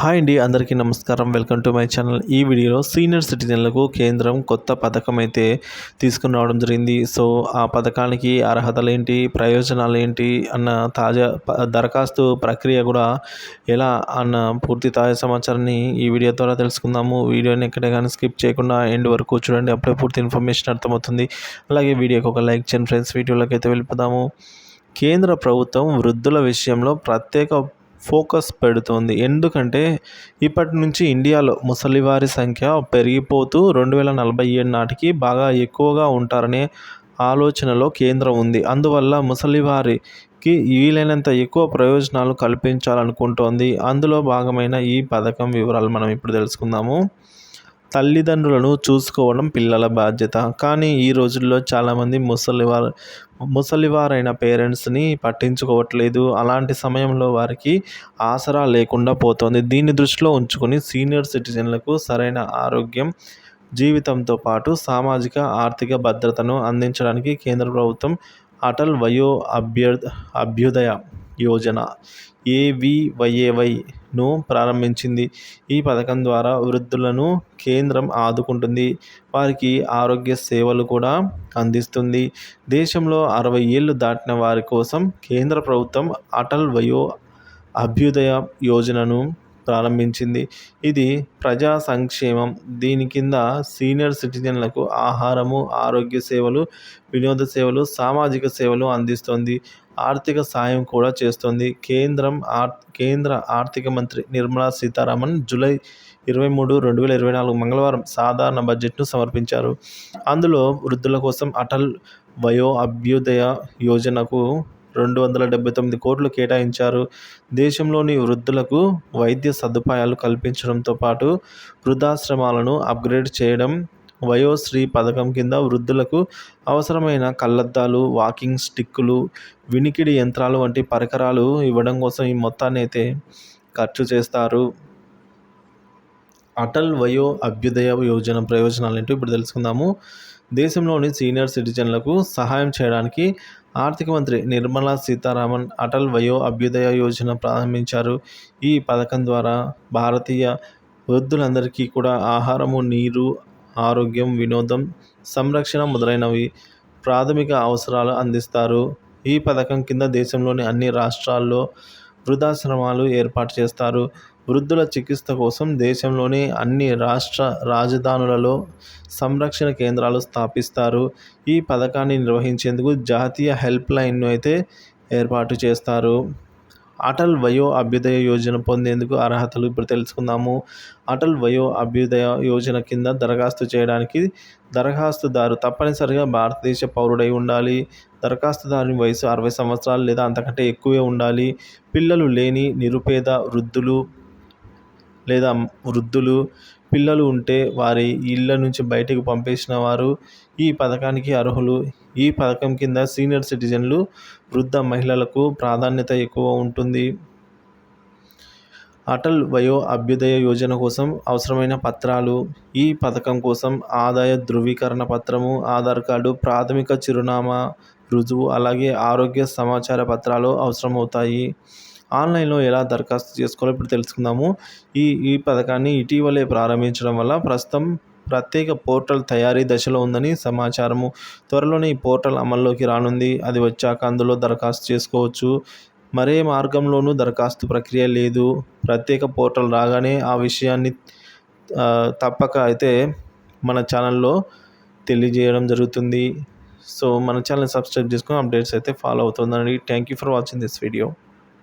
Hi అండి అందరికీ నమస్కారం. Welcome to my channel. ఈ వీడియోలో సీనియర్ సిటిజన్లకు కేంద్రం కొత్త పథకం అయితే తీసుకుని రావడం జరిగింది. సో ఆ పథకానికి అర్హతలు ఏంటి ప్రయోజనాలు ఏంటి అన్న తాజా దరఖాస్తు ప్రక్రియ కూడా ఎలా అన్న పూర్తి తాజా సమాచారాన్ని ఈ వీడియో ద్వారా తెలుసుకుందాము. వీడియోని ఎక్కడ కానీ స్కిప్ చేయకుండా ఎండ్ వరకు చూడండి అప్పుడే పూర్తి ఇన్ఫర్మేషన్ అర్థమవుతుంది. అలాగే వీడియోకి ఒక లైక్ చేయండి ఫ్రెండ్స్. వీడియోలోకి అయితే వెళ్ళిపోదాము. కేంద్ర ప్రభుత్వం వృద్ధుల విషయంలో ప్రత్యేక ఫోకస్ పెడుతోంది. ఎందుకంటే ఇప్పటి నుంచి ఇండియాలో ముసలివారి సంఖ్య పెరిగిపోతూ రెండు వేల నలభై ఏడు నాటికి బాగా ఎక్కువగా ఉంటారనే ఆలోచనలో కేంద్రం ఉంది. అందువల్ల ముసలివారికి వీలైనంత ఎక్కువ ప్రయోజనాలు కల్పించాలనుకుంటోంది. అందులో భాగమైన ఈ పథకం వివరాలు మనం ఇప్పుడు తెలుసుకుందాము. తల్లిదండ్రులను చూసుకోవడం పిల్లల బాధ్యత. కానీ ఈ రోజుల్లో చాలామంది ముసలివారు ముసలివారైన పేరెంట్స్ని పట్టించుకోవట్లేదు. అలాంటి సమయంలో వారికి ఆసరా లేకుండా పోతుంది. దీన్ని దృష్టిలో ఉంచుకొని సీనియర్ సిటిజన్లకు సరైన ఆరోగ్యం జీవితంతో పాటు సామాజిక ఆర్థిక భద్రతను అందించడానికి కేంద్ర ప్రభుత్వం అటల్ వయో అభ్యర్థ అభ్యుదయ యోజన ను ప్రారంభించింది. ఈ పథకం ద్వారా వృద్ధులను కేంద్రం ఆదుకుంటుంది. వారికి ఆరోగ్య సేవలు కూడా అందిస్తుంది. దేశంలో అరవై ఏళ్ళు దాటిన వారి కోసం కేంద్ర ప్రభుత్వం అటల్ వయో అభ్యుదయ యోజనను ప్రారంభించింది. ఇది ప్రజా సంక్షేమం. దీని కింద సీనియర్ సిటిజన్లకు ఆహారము ఆరోగ్య సేవలు వినోద సేవలు సామాజిక సేవలు అందిస్తుంది. ఆర్థిక సాయం కూడా చేస్తోంది. కేంద్రం ఆర్ కేంద్ర ఆర్థిక మంత్రి నిర్మలా సీతారామన్ జూలై ఇరవై మూడు రెండు వేల ఇరవై నాలుగు మంగళవారం సాధారణ బడ్జెట్ను సమర్పించారు. అందులో వృద్ధుల కోసం అటల్ వయో అభ్యుదయ యోజనకు రెండు వందల డెబ్బై తొమ్మిది కోట్లు కేటాయించారు. దేశంలోని వృద్ధులకు వైద్య సదుపాయాలు కల్పించడంతో పాటు వృద్ధాశ్రమాలను అప్గ్రేడ్ చేయడం వయోశ్రీ పథకం కింద వృద్ధులకు అవసరమైన కళ్ళద్దాలు వాకింగ్ స్టిక్కులు వినికిడి యంత్రాలు వంటి పరికరాలు ఇవ్వడం కోసం ఈ మొత్తాన్ని అయితే ఖర్చు చేస్తారు. అటల్ వయో అభ్యుదయ యోజన ప్రయోజనాలు ఏంటో ఇప్పుడు తెలుసుకుందాము. దేశంలోని సీనియర్ సిటిజన్లకు సహాయం చేయడానికి ఆర్థిక మంత్రి నిర్మలా సీతారామన్ అటల్ వయో అభ్యుదయ యోజన ప్రారంభించారు. ఈ పథకం ద్వారా భారతీయ వృద్ధులందరికీ కూడా ఆహారము నీరు ఆరోగ్యం వినోదం సంరక్షణ మొదలైనవి ప్రాథమిక అవసరాలు అందిస్తారు. ఈ పథకం కింద దేశంలోని అన్ని రాష్ట్రాల్లో వృద్ధాశ్రమాలు ఏర్పాటు చేస్తారు. వృద్ధుల చికిత్స కోసం దేశంలోని అన్ని రాష్ట్ర రాజధానులలో సంరక్షణ కేంద్రాలు స్థాపిస్తారు. ఈ పథకాన్ని నిర్వహించేందుకు జాతీయ హెల్ప్ లైన్ను అయితే ఏర్పాటు చేస్తారు. అటల్ వయో అభ్యుదయ యోజన పొందేందుకు అర్హతలు ఇప్పుడు తెలుసుకుందాము. అటల్ వయో అభ్యుదయ యోజన కింద దరఖాస్తు చేయడానికి దరఖాస్తుదారు తప్పనిసరిగా భారతదేశ పౌరుడై ఉండాలి. దరఖాస్తుదారుని వయసు అరవై సంవత్సరాలు లేదా అంతకంటే ఎక్కువే ఉండాలి. పిల్లలు లేని నిరుపేద వృద్ధులు లేదా వృద్ధులు పిల్లలు ఉంటే వారి ఇళ్ళ నుంచి బయటకు పంపేసిన వారు ఈ పథకానికి అర్హులు. ఈ పథకం కింద సీనియర్ సిటిజన్లు వృద్ధ మహిళలకు ప్రాధాన్యత ఎక్కువ ఉంటుంది. అటల్ వయో అభ్యుదయ యోజన కోసం అవసరమైన పత్రాలు. ఈ పథకం కోసం ఆదాయ ధృవీకరణ పత్రము ఆధార్ కార్డు ప్రాథమిక చిరునామా రుజువు అలాగే ఆరోగ్య సమాచార పత్రాలు అవసరమవుతాయి. ఆన్లైన్లో ఎలా దరఖాస్తు చేసుకోవాలో ఇప్పుడు తెలుసుకుందాము. ఈ ఈ పథకాన్ని ఇటీవలే ప్రారంభించడం వల్ల ప్రస్తుతం ప్రత్యేక పోర్టల్ తయారీ దశలో ఉందని సమాచారము. త్వరలోనే ఈ పోర్టల్ అమల్లోకి రానుంది. అది వచ్చాక అందులో దరఖాస్తు చేసుకోవచ్చు. మరే మార్గంలోనూ దరఖాస్తు ప్రక్రియ లేదు. ప్రత్యేక పోర్టల్ రాగానే ఆ విషయాన్ని తప్పక అయితే మన ఛానల్లో తెలియజేయడం జరుగుతుంది. సో మన ఛానల్ సబ్స్క్రైబ్ చేసుకొని అప్డేట్స్ అయితే ఫాలో అవుతుందండి thank you for watching this video.